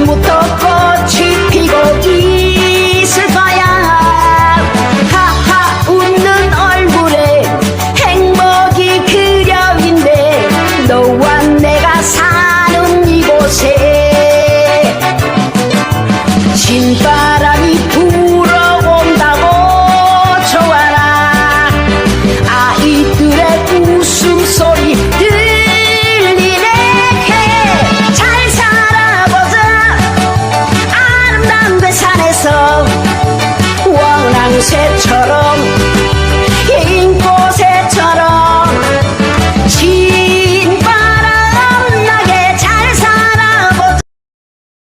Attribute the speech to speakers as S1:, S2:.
S1: 지금부터 꽃이 피고 있을 거야. 하하 웃는 얼굴에 행복이 그려인데 너와 내가 사는 이곳에. 신발 새처럼